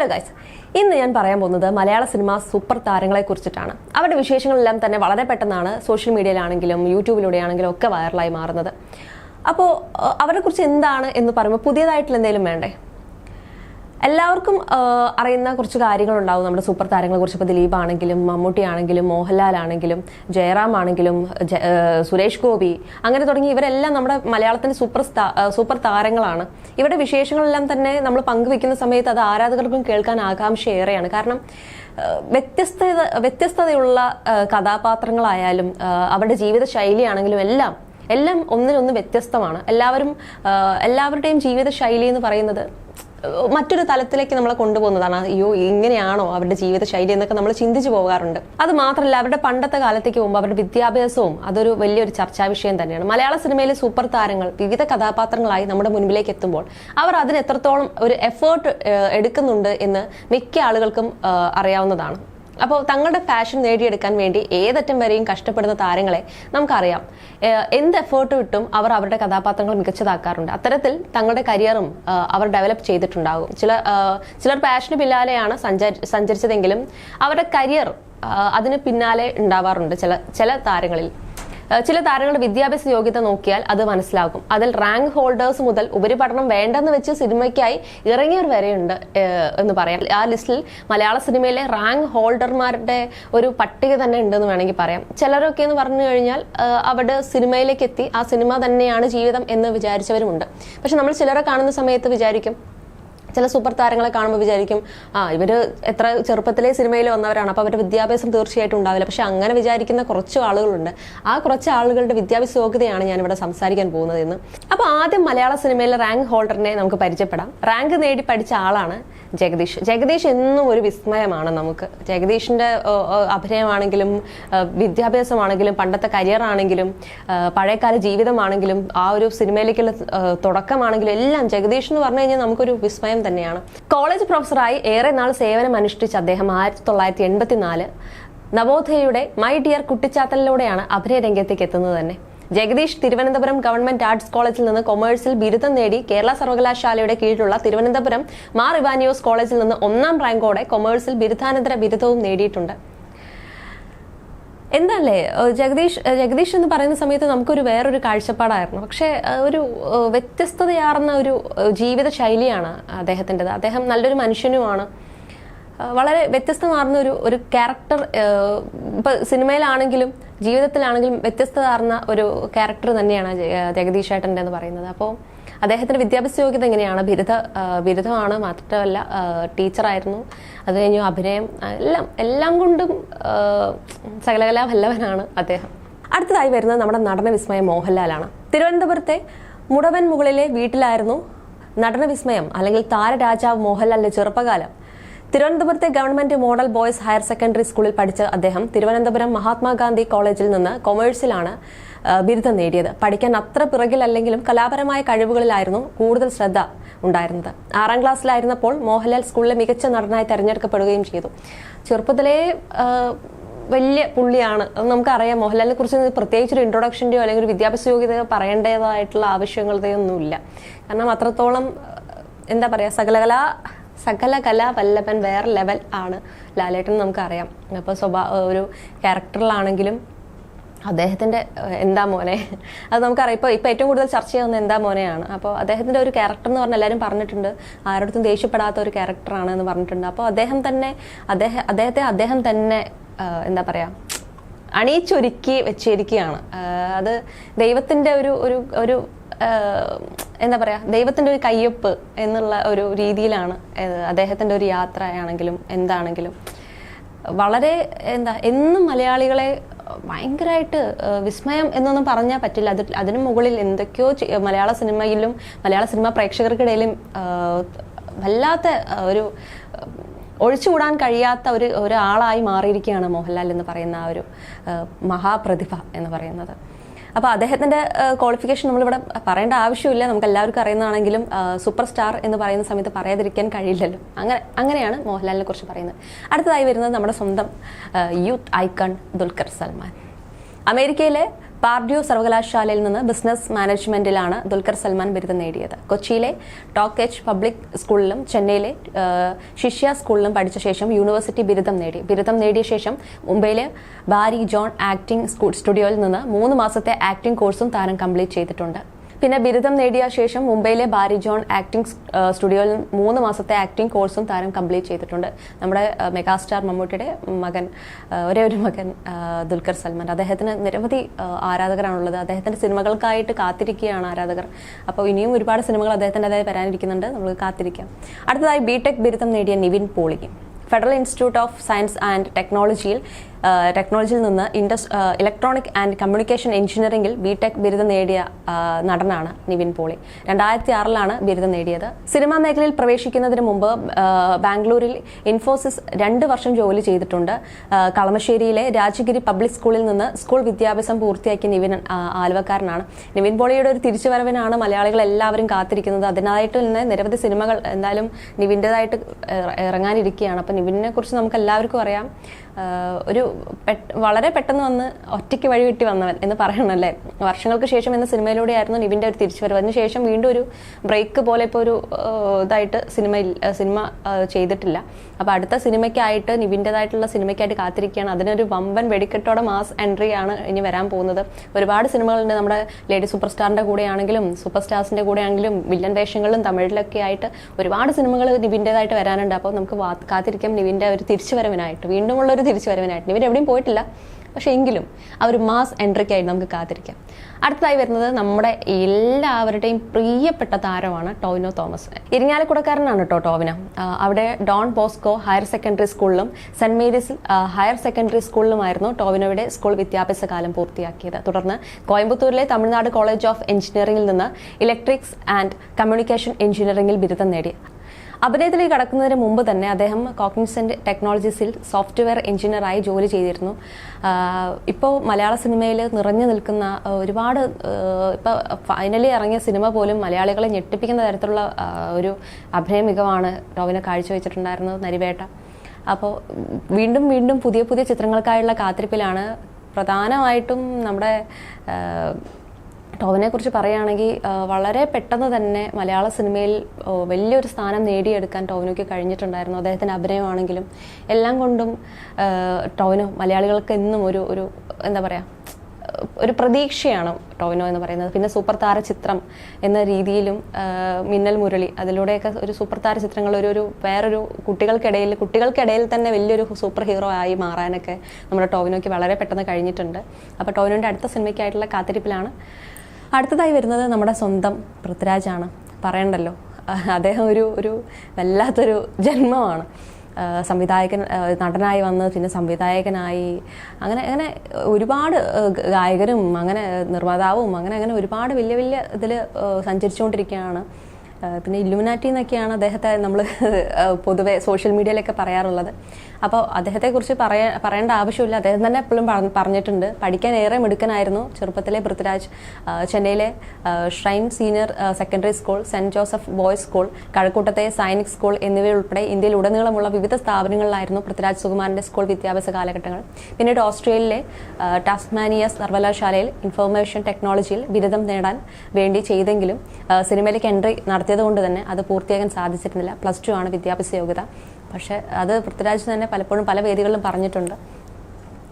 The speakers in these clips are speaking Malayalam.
ഹലോ ഗൈസ് ഇന്ന് ഞാൻ പറയാൻ പോകുന്നത് മലയാള സിനിമ സൂപ്പർ താരങ്ങളെ കുറിച്ചിട്ടാണ്. അവരുടെ വിശേഷങ്ങളെല്ലാം തന്നെ വളരെ പെട്ടെന്നാണ് സോഷ്യൽ മീഡിയയിലാണെങ്കിലും യൂട്യൂബിലൂടെയാണെങ്കിലും ഒക്കെ വൈറലായി മാറുന്നത്. അപ്പോൾ അവരെക്കുറിച്ച് എന്താണ് എന്ന് പറയുമ്പോൾ പുതിയതായിട്ടുള്ള എന്തെങ്കിലും വേണ്ടേ? എല്ലാവർക്കും അറിയുന്ന കുറച്ച് കാര്യങ്ങളുണ്ടാവും. നമ്മുടെ സൂപ്പർ താരങ്ങളെ കുറിച്ച് ഇപ്പോൾ ദിലീപ് ആണെങ്കിലും മമ്മൂട്ടി ആണെങ്കിലും മോഹൻലാൽ ആണെങ്കിലും ജയറാം ആണെങ്കിലും സുരേഷ് ഗോപി അങ്ങനെ തുടങ്ങി ഇവരെല്ലാം നമ്മുടെ മലയാളത്തിന്റെ സൂപ്പർ സൂപ്പർ താരങ്ങളാണ്. ഇവരുടെ വിശേഷങ്ങളെല്ലാം തന്നെ നമ്മൾ പങ്കുവെക്കുന്ന സമയത്ത് അത് ആരാധകർക്കും കേൾക്കാൻ ആകാംക്ഷ ഏറെയാണ് കാരണം വ്യത്യസ്ത വ്യത്യസ്തത വ്യത്യസ്തതയുള്ള കഥാപാത്രങ്ങളായാലും അവരുടെ ജീവിത ശൈലിയാണെങ്കിലും എല്ലാം എല്ലാം ഒന്നിനൊന്ന് വ്യത്യസ്തമാണ്. എല്ലാവരും എല്ലാവരുടെയും ജീവിത ശൈലി എന്ന് പറയുന്നത് മറ്റൊരു തലത്തിലേക്ക് നമ്മളെ കൊണ്ടുപോകുന്നതാണ്. അയ്യോ ഇങ്ങനെയാണോ അവരുടെ ജീവിത ശൈലി എന്നൊക്കെ നമ്മൾ ചിന്തിച്ചു പോകാറുണ്ട്. അത് മാത്രമല്ല അവരുടെ പണ്ടത്തെ കാലത്തേക്ക് പോകുമ്പോൾ അവരുടെ വിദ്യാഭ്യാസവും അതൊരു വലിയൊരു ചർച്ചാ വിഷയം തന്നെയാണ്. മലയാള സിനിമയിലെ സൂപ്പർ താരങ്ങൾ വിവിധ കഥാപാത്രങ്ങളായി നമ്മുടെ മുൻപിലേക്ക് എത്തുമ്പോൾ അവർ അതിന് എത്രത്തോളം ഒരു എഫേർട്ട് എടുക്കുന്നുണ്ട് എന്ന് മിക്ക ആളുകൾക്കും അറിയാവുന്നതാണ്. അപ്പോൾ തങ്ങളുടെ പാഷൻ നേടിയെടുക്കാൻ വേണ്ടി ഏതറ്റം വരെയും കഷ്ടപ്പെടുന്ന താരങ്ങളെ നമുക്കറിയാം. എന്ത് എഫേർട്ട് ഇട്ടും അവർ അവരുടെ കഥാപാത്രങ്ങൾ മികച്ചതാക്കാറുണ്ട്. അത്തരത്തിൽ തങ്ങളുടെ കരിയറും അവർ ഡെവലപ്പ് ചെയ്തിട്ടുണ്ടാകും. ചില ചിലർ പാഷന് പിന്നാലെയാണ് സഞ്ചാരി സഞ്ചരിച്ചതെങ്കിലും അവരുടെ കരിയർ അതിന് പിന്നാലെ ഉണ്ടാവാറുണ്ട് ചില ചില താരങ്ങളിൽ. ചില താരങ്ങളുടെ വിദ്യാഭ്യാസ യോഗ്യത നോക്കിയാൽ അത് മനസ്സിലാകും. അതിൽ റാങ്ക് ഹോൾഡേഴ്സ് മുതൽ ഉപരിപഠനം വേണ്ടെന്ന് വെച്ച് സിനിമയ്ക്കായി ഇറങ്ങിയവർ വരെയുണ്ട് എന്ന് പറയാം. ആ ലിസ്റ്റിൽ മലയാള സിനിമയിലെ റാങ്ക് ഹോൾഡർമാരുടെ ഒരു പട്ടിക തന്നെ ഉണ്ടെന്ന് വേണമെങ്കിൽ പറയാം. ചിലരൊക്കെ എന്ന് പറഞ്ഞു കഴിഞ്ഞാൽ അവിടെ സിനിമയിലേക്ക് എത്തി ആ സിനിമ തന്നെയാണ് ജീവിതം എന്ന് വിചാരിച്ചവരുമുണ്ട്. പക്ഷെ നമ്മൾ ചിലരെ കാണുന്ന സമയത്ത് വിചാരിക്കും ചില സൂപ്പർ താരങ്ങളെ കാണുമ്പോൾ വിചാരിക്കും ആ ഇവർ എത്ര ചെറുപ്പത്തിലെ സിനിമയിൽ വന്നവരാണ് അപ്പോൾ അവരുടെ വിദ്യാഭ്യാസം തീർച്ചയായിട്ടും ഉണ്ടാവില്ല. പക്ഷെ അങ്ങനെ വിചാരിക്കുന്ന കുറച്ച് ആളുകളുണ്ട്. ആ കുറച്ച് ആളുകളുടെ വിദ്യാഭ്യാസ യോഗ്യതയാണ് ഞാൻ ഇവിടെ സംസാരിക്കാൻ പോകുന്നത് അപ്പോൾ ആദ്യം മലയാള സിനിമയിലെ റാങ്ക് ഹോൾഡറിനെ നമുക്ക് പരിചയപ്പെടാം. റാങ്ക് നേടി പഠിച്ച ആളാണ് ജഗദീഷ്. ജഗദീഷ് എന്നും ഒരു വിസ്മയമാണ് നമുക്ക്. ഏ, അഭിനയമാണെങ്കിലും വിദ്യാഭ്യാസമാണെങ്കിലും പണ്ടത്തെ കരിയർ ആണെങ്കിലും പഴയകാല ജീവിതമാണെങ്കിലും ആ ഒരു സിനിമയിലേക്കുള്ള തുടക്കമാണെങ്കിലും എല്ലാം ജഗദീഷ് എന്ന് പറഞ്ഞു കഴിഞ്ഞാൽ നമുക്കൊരു വിസ്മയം തന്നെയാണ്. കോളേജ് പ്രൊഫസറായി ഏറെ നാൾ സേവനം അനുഷ്ഠിച്ച അദ്ദേഹം ആയിരത്തി തൊള്ളായിരത്തി എൺപത്തിനാല് നവോദയയുടെ മൈ ഡിയർ കുട്ടിച്ചാത്തലിലൂടെയാണ് അഭിനയ രംഗത്തേക്ക് എത്തുന്നത് തന്നെ. ജഗദീഷ് തിരുവനന്തപുരം ഗവൺമെന്റ് ആർട്സ് കോളേജിൽ നിന്ന് കൊമേഴ്സിൽ ബിരുദം നേടി കേരള സർവകലാശാലയുടെ കീഴിലുള്ള തിരുവനന്തപുരം മാർ ഇവാനിയോസ് കോളേജിൽ നിന്ന് ഒന്നാം റാങ്കോടെ കൊമേഴ്സിൽ ബിരുദാനന്തര ബിരുദവും നേടിയിട്ടുണ്ട്. എന്തല്ലേ ജഗദീഷ് ജഗദീഷ് എന്ന് പറയുന്ന സമയത്ത് നമുക്കൊരു വേറൊരു കാഴ്ചപ്പാടായിരുന്നു. പക്ഷെ ഒരു വ്യത്യസ്തതയാർന്ന ഒരു ജീവിത ശൈലിയാണ് അദ്ദേഹത്തിന്റെത്. അദ്ദേഹം നല്ലൊരു മനുഷ്യനുമാണ്. വളരെ വ്യത്യസ്തമാർന്ന ഒരു ഒരു ക്യാരക്ടർ ഇപ്പൊ സിനിമയിലാണെങ്കിലും ജീവിതത്തിലാണെങ്കിലും വ്യത്യസ്തമാർന്ന ഒരു ക്യാരക്ടർ തന്നെയാണ് ജഗദീഷ് ഏട്ടന്റെ എന്ന് പറയുന്നത്. അപ്പോൾ അദ്ദേഹത്തിന്റെ വിദ്യാഭ്യാസ യോഗ്യത എങ്ങനെയാണ്? ബിരുദ ബിരുദമാണ് മാത്രമല്ല ടീച്ചറായിരുന്നു അത് കഴിഞ്ഞു അഭിനയം എല്ലാം എല്ലാം കൊണ്ടും സകലകലാ വല്ലവനാണ് അദ്ദേഹം. അടുത്തതായി വരുന്നത് നമ്മുടെ നടന വിസ്മയം മോഹൻലാലാണ്. തിരുവനന്തപുരത്തെ മുടവൻ മുകളിലെ വീട്ടിലായിരുന്നു നടന വിസ്മയം അല്ലെങ്കിൽ താരരാജാവ് മോഹൻലാലിന്റെ ചെറുപ്പകാലം. തിരുവനന്തപുരത്തെ Government Model Boys Higher Secondary സ്കൂളിൽ പഠിച്ച അദ്ദേഹം തിരുവനന്തപുരം മഹാത്മാഗാന്ധി കോളേജിൽ നിന്ന് കൊമേഴ്സിലാണ് ബിരുദം നേടിയത്. പഠിക്കാൻ അത്ര പിറകിലല്ലെങ്കിലും കലാപരമായ കഴിവുകളിലായിരുന്നു കൂടുതൽ ശ്രദ്ധ ഉണ്ടായിരുന്നത്. ആറാം ക്ലാസ്സിലായിരുന്നപ്പോൾ മോഹൻലാൽ സ്കൂളിലെ മികച്ച നടനായി തെരഞ്ഞെടുക്കപ്പെടുകയും ചെയ്തു. ചെറുപ്പത്തിലേ വലിയ പുള്ളിയാണ്. അത് നമുക്കറിയാം മോഹൻലാലിനെ കുറിച്ച് പ്രത്യേകിച്ച് ഒരു ഇൻട്രൊഡക്ഷന്റെയോ അല്ലെങ്കിൽ ഒരു വിദ്യാഭ്യാസ യോഗ്യതയോ പറയേണ്ടതായിട്ടുള്ള ആവശ്യങ്ങളുടെയൊന്നുമില്ല കാരണം അത്രത്തോളം എന്താ പറയുക സകലകലാ സകല കലാ വല്ലഭൻ വേറെ ലെവൽ ആണ് ലാലേട്ടൻ നമുക്കറിയാം. അപ്പോൾ സ്വഭാ ഒരു ക്യാരക്ടറിലാണെങ്കിലും അദ്ദേഹത്തിന്റെ എന്താ മോനെ? അത് നമുക്കറിയാം. ഇപ്പോൾ ഇപ്പോൾ ഏറ്റവും കൂടുതൽ ചർച്ച ചെയ്യുന്ന എന്താ മോനെയാണ്? അപ്പോൾ അദ്ദേഹത്തിന്റെ ഒരു ക്യാരക്ടർ എന്ന് പറഞ്ഞാൽ എല്ലാവരും പറഞ്ഞിട്ടുണ്ട്. ആരോടത്തും ദേഷ്യപ്പെടാത്ത ഒരു ക്യാരക്ടറാണ് എന്ന് പറഞ്ഞിട്ടുണ്ട്. അപ്പോൾ അദ്ദേഹം തന്നെ അദ്ദേഹം അദ്ദേഹത്തെ അദ്ദേഹം തന്നെ എന്താ പറയുക അണിയിച്ചൊരുക്കി വെച്ചിരിക്കുകയാണ്. അത് ദൈവത്തിന്റെ ഒരു ഒരു ഒരു എന്താ പറയുക ദൈവത്തിന്റെ ഒരു കയ്യൊപ്പ് എന്നുള്ള ഒരു രീതിയിലാണ് അദ്ദേഹത്തിന്റെ ഒരു യാത്രയാണെങ്കിലും എന്താണെങ്കിലും. വളരെ എന്താ എന്നും മലയാളികളെ ഭയങ്കരമായിട്ട് വിസ്മയം എന്നൊന്നും പറഞ്ഞാൽ പറ്റില്ല. അത് അതിനു മുകളിൽ എന്തൊക്കെയോ മലയാള സിനിമയിലും മലയാള സിനിമ പ്രേക്ഷകർക്കിടയിലും വല്ലാത്ത ഒരു ഒഴിച്ചുകൂടാൻ കഴിയാത്ത ഒരു ഒരാളായി മാറിയിരിക്കുകയാണ് മോഹൻലാൽ എന്ന് പറയുന്ന ആ ഒരു മഹാപ്രതിഭ എന്ന് പറയുന്നത്. അപ്പോൾ അദ്ദേഹത്തിന്റെ ക്വാളിഫിക്കേഷൻ നമ്മളിവിടെ പറയേണ്ട ആവശ്യമില്ല. നമുക്ക് എല്ലാവർക്കും അറിയുന്നതാണെങ്കിലും സൂപ്പർ സ്റ്റാർ എന്ന് പറയുന്ന സമയത്ത് പറയാതിരിക്കാൻ കഴിയില്ലല്ലോ. അങ്ങനെ അങ്ങനെയാണ് മോഹൻലാലിനെ കുറിച്ച് പറയുന്നത്. അടുത്തതായി വരുന്നത് നമ്മുടെ സ്വന്തം യൂത്ത് ഐക്കൺ ദുൽഖർ സൽമാൻ. അമേരിക്കയിലെ പാർഡ്യൂ സർവകലാശാലയിൽ നിന്ന് ബിസിനസ് മാനേജ്മെന്റിലാണ് ദുൽഖർ സൽമാൻ ബിരുദം നേടിയത്. കൊച്ചിയിലെ ടോക്ക് എച്ച് പബ്ലിക് സ്കൂളിലും ചെന്നൈയിലെ ശിഷ്യ സ്കൂളിലും പഠിച്ച ശേഷം യൂണിവേഴ്സിറ്റി ബിരുദം നേടി. ബിരുദം നേടിയ ശേഷം മുംബൈയിലെ ബാരി ജോൺ ആക്ടിംഗ് സ്റ്റുഡിയോയിൽ നിന്ന് മൂന്ന് മാസത്തെ ആക്ടിംഗ് കോഴ്സും താരം കംപ്ലീറ്റ് ചെയ്തിട്ടുണ്ട്. പിന്നെ ബിരുദം നേടിയ ശേഷം മുംബൈയിലെ ബാരി ജോൺ ആക്ടിംഗ് സ്റ്റുഡിയോയിൽ മൂന്ന് മാസത്തെ ആക്ടിംഗ് കോഴ്സും താരം കംപ്ലീറ്റ് ചെയ്തിട്ടുണ്ട്. നമ്മുടെ മെഗാസ്റ്റാർ മമ്മൂട്ടിയുടെ മകൻ ഒരേ ഒരു മകൻ ദുൽഖർ സൽമാൻ. അദ്ദേഹത്തിന് നിരവധി ആരാധകരാണുള്ളത്. അദ്ദേഹത്തിന്റെ സിനിമകൾക്കായിട്ട് കാത്തിരിക്കുകയാണ് ആരാധകർ. അപ്പോൾ ഇനിയും ഒരുപാട് സിനിമകൾ അദ്ദേഹത്തിന്റെതായി വരാനിരിക്കുന്നുണ്ട്. നമുക്ക് കാത്തിരിക്കാം. അടുത്തതായി ബിടെക് ബിരുദം നേടിയ Nivin Pauly Federal Institute of Science and ടെക്നോളജിയിൽ ടെക്നോളജിയിൽ നിന്ന് ഇൻഡസ് ഇലക്ട്രോണിക് ആൻഡ് കമ്മ്യൂണിക്കേഷൻ എഞ്ചിനീയറിംഗിൽ ബിടെക് ബിരുദം നേടിയ നടനാണ് നിവിൻ പോളി. രണ്ടായിരത്തി ആറിലാണ് ബിരുദം നേടിയത്. സിനിമാ മേഖലയിൽ പ്രവേശിക്കുന്നതിന് മുമ്പ് ബാംഗ്ലൂരിൽ ഇൻഫോസിസ് രണ്ട് വർഷം ജോലി ചെയ്തിട്ടുണ്ട്. കളമശ്ശേരിയിലെ രാജഗിരി പബ്ലിക് സ്കൂളിൽ നിന്ന് സ്കൂൾ വിദ്യാഭ്യാസം പൂർത്തിയാക്കിയ നിവിൻ ആലുവക്കാരനാണ്. നിവിൻ പോളിയുടെ ഒരു തിരിച്ചുവരവിനാണ് മലയാളികൾ എല്ലാവരും കാത്തിരിക്കുന്നത്. അതിനായിട്ട് തന്നെ നിരവധി സിനിമകൾ എന്തായാലും നിവിന്റെതായിട്ട് ഇറങ്ങാനിരിക്കുകയാണ്. അപ്പം നിവിനെ കുറിച്ച് നമുക്ക് എല്ലാവർക്കും അറിയാം. ഒരു വളരെ പെട്ടെന്ന് വന്ന് ഒറ്റയ്ക്ക് വഴി കിട്ടി വന്നവൻ എന്ന് പറയണല്ലേ? വർഷങ്ങൾക്ക് ശേഷം എന്ന സിനിമയിലൂടെ ആയിരുന്നു നിവിന്റെ ഒരു തിരിച്ചുവരവ്. അതിനുശേഷം വീണ്ടും ഒരു ബ്രേക്ക് പോലെ ഇപ്പോൾ ഒരു ഇതായിട്ട് സിനിമയിൽ സിനിമ ചെയ്തിട്ടില്ല. അപ്പോൾ അടുത്ത സിനിമയ്ക്കായിട്ട് നിവിന്റെതായിട്ടുള്ള സിനിമയ്ക്കായിട്ട് കാത്തിരിക്കുകയാണ്. അതിനൊരു വമ്പൻ വെടിക്കെട്ടോടെ മാസ് എൻട്രി ആണ് ഇനി വരാൻ പോകുന്നത്. ഒരുപാട് സിനിമകളുണ്ട്. നമ്മുടെ ലേഡി സൂപ്പർ സ്റ്റാറിന്റെ കൂടെയാണെങ്കിലും സൂപ്പർ സ്റ്റാർസിന്റെ കൂടെയാണെങ്കിലും വില്ലൻ വേഷങ്ങളിലും തമിഴിലൊക്കെ ആയിട്ട് ഒരുപാട് സിനിമകൾ നിവിന്റെതായിട്ട് വരാനുണ്ട്. അപ്പോൾ നമുക്ക് കാത്തിരിക്കാം നിവിന്റെ ഒരു തിരിച്ചുവരവിനായിട്ട്. വീണ്ടുമുള്ള ഒരു തിരിച്ചുവരവിനായിട്ട് ഇവരെവിടെയും പോയിട്ടില്ല. പക്ഷേ എങ്കിലും ആ ഒരു മാസ് എൻട്രിക്കായിട്ട് നമുക്ക് കാത്തിരിക്കാം. അടുത്തതായി വരുന്നത് നമ്മുടെ എല്ലാവരുടെയും പ്രിയപ്പെട്ട താരമാണ് ടോവിനോ തോമസ്. ഇരിങ്ങാലക്കുടക്കാരനാണ് കേട്ടോ ടോവിനോ. അവിടെ ഡോൺ ബോസ്കോ ഹയർ സെക്കൻഡറി സ്കൂളിലും സെന്റ് മേരീസ് ഹയർ സെക്കൻഡറി സ്കൂളിലുമായിരുന്നു ടോവിനോയുടെ സ്കൂൾ വിദ്യാഭ്യാസ കാലം പൂർത്തിയാക്കിയത്. തുടർന്ന് കോയമ്പത്തൂരിലെ തമിഴ്നാട് കോളേജ് ഓഫ് എഞ്ചിനീയറിംഗിൽ നിന്ന് ഇലക്ട്രിക്സ് ആൻഡ് കമ്മ്യൂണിക്കേഷൻ എഞ്ചിനീയറിംഗിൽ ബിരുദം നേടി. അഭിനയത്തിലേക്ക് കടക്കുന്നതിന് മുമ്പ് തന്നെ അദ്ദേഹം കോഗ്നിസെന്റ് ടെക്നോളജീസിൽ സോഫ്റ്റ്വെയർ എഞ്ചിനീയറായി ജോലി ചെയ്തിരുന്നു. ഇപ്പോൾ മലയാള സിനിമയിൽ നിറഞ്ഞു നിൽക്കുന്ന ഒരുപാട് ഇപ്പോൾ ഫൈനലി ഇറങ്ങിയ സിനിമ പോലും മലയാളികളെ ഞെട്ടിപ്പിക്കുന്ന തരത്തിലുള്ള ഒരു അഭിനയ മികവാണ് ടോവിനെ കാഴ്ചവെച്ചിട്ടുണ്ടായിരുന്നത് നരിവേട്ട. അപ്പോൾ വീണ്ടും വീണ്ടും പുതിയ പുതിയ ചിത്രങ്ങൾക്കായുള്ള കാത്തിരിപ്പിലാണ് പ്രധാനമായിട്ടും നമ്മുടെ ടോവിനെ കുറിച്ച് പറയുകയാണെങ്കിൽ വളരെ പെട്ടെന്ന് തന്നെ മലയാള സിനിമയിൽ വലിയൊരു സ്ഥാനം നേടിയെടുക്കാൻ ടോവിനോയ്ക്ക് കഴിഞ്ഞിട്ടുണ്ടായിരുന്നു. അദ്ദേഹത്തിന്റെ അഭിനയമാണെങ്കിലും എല്ലാം കൊണ്ടും ടോവിനോ മലയാളികൾക്ക് എന്നും ഒരു ഒരു എന്താ പറയുക ഒരു പ്രതീക്ഷയാണ് ടോവിനോ എന്ന് പറയുന്നത്. പിന്നെ സൂപ്പർ താര ചിത്രം എന്ന രീതിയിലും മിന്നൽ മുരളി അതിലൂടെയൊക്കെ ഒരു സൂപ്പർ താര ചിത്രങ്ങൾ ഒരു ഒരു വേറൊരു കുട്ടികൾക്കിടയിൽ കുട്ടികൾക്കിടയിൽ തന്നെ വലിയൊരു സൂപ്പർ ഹീറോ ആയി മാറാനൊക്കെ നമ്മുടെ ടോവിനോയ്ക്ക് വളരെ പെട്ടെന്ന് കഴിഞ്ഞിട്ടുണ്ട്. അപ്പോൾ ടോവിനോന്റെ അടുത്ത സിനിമയ്ക്കായിട്ടുള്ള കാത്തിരിപ്പിലാണ് അടുത്തതായി വരുന്നത് നമ്മുടെ സ്വന്തം പൃഥ്വിരാജാണ്. പറയണ്ടല്ലോ. അദ്ദേഹം ഒരു ഒരു വല്ലാത്തൊരു ജന്മമാണ്. സംവിധായകൻ നടനായി വന്ന് പിന്നെ സംവിധായകനായി. അങ്ങനെ അങ്ങനെ ഒരുപാട് ഗായകരും അങ്ങനെ നിർമ്മാതാവും അങ്ങനെ അങ്ങനെ ഒരുപാട് വലിയ വലിയ ഇതിൽ സഞ്ചരിച്ചുകൊണ്ടിരിക്കുകയാണ്. പിന്നെ ഇല്ലുമിനാറ്റി എന്നൊക്കെയാണ് അദ്ദേഹത്തെ നമ്മൾ പൊതുവെ സോഷ്യൽ മീഡിയയിലൊക്കെ പറയാറുള്ളത്. അപ്പോൾ അദ്ദേഹത്തെക്കുറിച്ച് പറയ പറയേണ്ട ആവശ്യമില്ല. അദ്ദേഹം തന്നെ എപ്പോഴും പറഞ്ഞിട്ടുണ്ട്. പഠിക്കാൻ ഏറെ മിടുക്കനായിരുന്നു. ചെറുപ്പത്തിലെ പൃഥ്വിരാജ് ചെന്നൈയിലെ shrine senior secondary school saint Joseph boys school കഴക്കൂട്ടത്തെ Sainik school എന്നിവയുൾപ്പെടെ ഇന്ത്യയിൽ ഉടനീളമുള്ള വിവിധ സ്ഥാപനങ്ങളിലായിരുന്നു പൃഥ്വിരാജ് സുകുമാരന്റെ സ്കൂൾ വിദ്യാഭ്യാസ കാലഘട്ടങ്ങൾ. പിന്നീട് ഓസ്ട്രേലിയയിലെ ടാസ്മാനിയ സർവകലാശാലയിൽ ഇൻഫർമേഷൻ ടെക്നോളജിയിൽ ബിരുദം നേടാൻ വേണ്ടി ചെയ്തെങ്കിലും സിനിമയിലേക്ക് എൻട്രി നടത്തിയത് കൊണ്ട് തന്നെ അത് പൂർത്തിയാക്കാൻ സാധിച്ചിരുന്നില്ല. പ്ലസ് ടു ആണ് വിദ്യാഭ്യാസ യോഗ്യത. പക്ഷേ അത് പൃഥ്വിരാജ് തന്നെ പലപ്പോഴും പല വേദികളിലും പറഞ്ഞിട്ടുണ്ട്.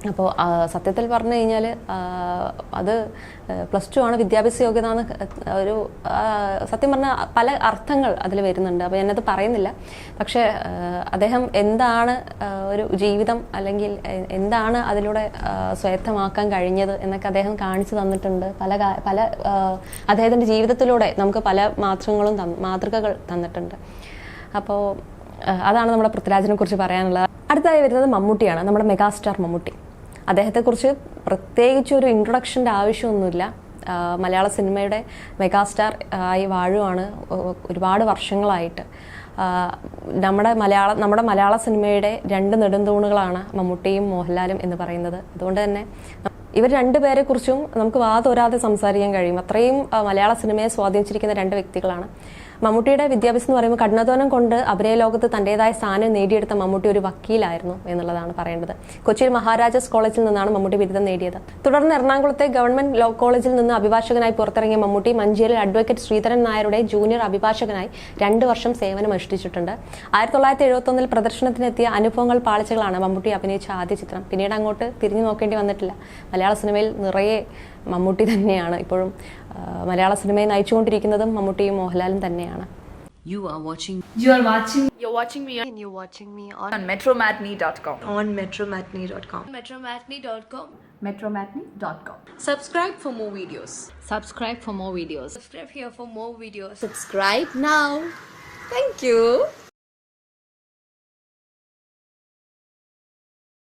അപ്പോൾ സത്യത്തിൽ പറഞ്ഞു കഴിഞ്ഞാൽ അത് പ്ലസ് ടു ആണ് വിദ്യാഭ്യാസ യോഗ്യത എന്ന് ഒരു സത്യം പറഞ്ഞാൽ പല അർത്ഥങ്ങൾ അതിൽ വരുന്നുണ്ട്. അപ്പോൾ ഞാനത് പറയുന്നില്ല. പക്ഷേ അദ്ദേഹം എന്താണ് ഒരു ജീവിതം അല്ലെങ്കിൽ എന്താണ് അതിലൂടെ സ്വയത്തമാക്കാൻ കഴിഞ്ഞത് എന്നൊക്കെ അദ്ദേഹം കാണിച്ചു തന്നിട്ടുണ്ട്. പല പല അദ്ദേഹത്തിന്റെ ജീവിതത്തിലൂടെ നമുക്ക് പല തന്ന് മാതൃകകൾ തന്നിട്ടുണ്ട്. അപ്പോൾ അതാണ് നമ്മുടെ പൃഥ്വിരാജിനെ കുറിച്ച് പറയാനുള്ളത്. അടുത്തതായി വരുന്നത് മമ്മൂട്ടിയാണ് നമ്മുടെ മെഗാസ്റ്റാർ മമ്മൂട്ടി. അദ്ദേഹത്തെക്കുറിച്ച് പ്രത്യേകിച്ച് ഒരു ഇൻട്രൊഡക്ഷന്റെ ആവശ്യമൊന്നുമില്ല മലയാള സിനിമയുടെ മെഗാസ്റ്റാർ ആയി വാഴുവാണ് ഒരുപാട് വർഷങ്ങളായിട്ട്. നമ്മുടെ മലയാള നമ്മുടെ മലയാള സിനിമയുടെ രണ്ട് നെടുന്തൂണുകളാണ് മമ്മൂട്ടിയും മോഹൻലാലും എന്ന് പറയുന്നത്. അതുകൊണ്ട് തന്നെ ഇവർ രണ്ടുപേരെ കുറിച്ചും നമുക്ക് വാതോരാതെ സംസാരിക്കാൻ കഴിയും. അത്രയും മലയാള സിനിമയെ സ്വാധീനിച്ചിരിക്കുന്ന രണ്ട് വ്യക്തികളാണ്. മമ്മൂട്ടിയുടെ വിദ്യാഭ്യാസം എന്ന് പറയുമ്പോൾ കഠിനാധ്വാനം കൊണ്ട് അഭിനയ ലോകത്ത് തന്റേതായ സ്ഥാനം നേടിയെടുത്ത മമ്മൂട്ടി ഒരു വക്കീലായിരുന്നു എന്നുള്ളതാണ് പറയേണ്ടത്. കൊച്ചിയിൽ മഹാരാജാസ് കോളേജിൽ നിന്നാണ് മമ്മൂട്ടി ബിരുദം നേടിയത്. തുടർന്ന് എറണാകുളത്തെ ഗവൺമെന്റ് ലോ കോളേജിൽ നിന്ന് അഭിഭാഷകനായി പുറത്തിറങ്ങിയ മമ്മൂട്ടി മഞ്ചേരിൽ അഡ്വക്കേറ്റ് ശ്രീധരൻ നായരുടെ ജൂനിയർ അഭിഭാഷകനായി രണ്ട് വർഷം സേവനം അനുഷ്ഠിച്ചിട്ടുണ്ട്. ആയിരത്തി തൊള്ളായിരത്തി എഴുപത്തി ഒന്നിൽ പ്രദർശനത്തിനെത്തിയ അനുഭവങ്ങൾ പാളിച്ചകളാണ് മമ്മൂട്ടി അഭിനയിച്ച ആദ്യ ചിത്രം. പിന്നീട് അങ്ങോട്ട് തിരിഞ്ഞു നോക്കേണ്ടി വന്നിട്ടില്ല. മലയാള സിനിമയിൽ നിറയെ മമ്മൂട്ടി തന്നെയാണ് ഇപ്പോഴും മലയാള സിനിമയെ നയിച്ചുകൊണ്ടിരിക്കുന്നതും മമ്മൂട്ടിയും മോഹൻലാലും തന്നെയാണ് You are watching You are watching You're watching me and you're watching me on, on metromatney.com. on metromatney.com. Metromatney.com. Metromatney.com. subscribe for more videos subscribe for more videos Subscribe here for more videos. subscribe now thank you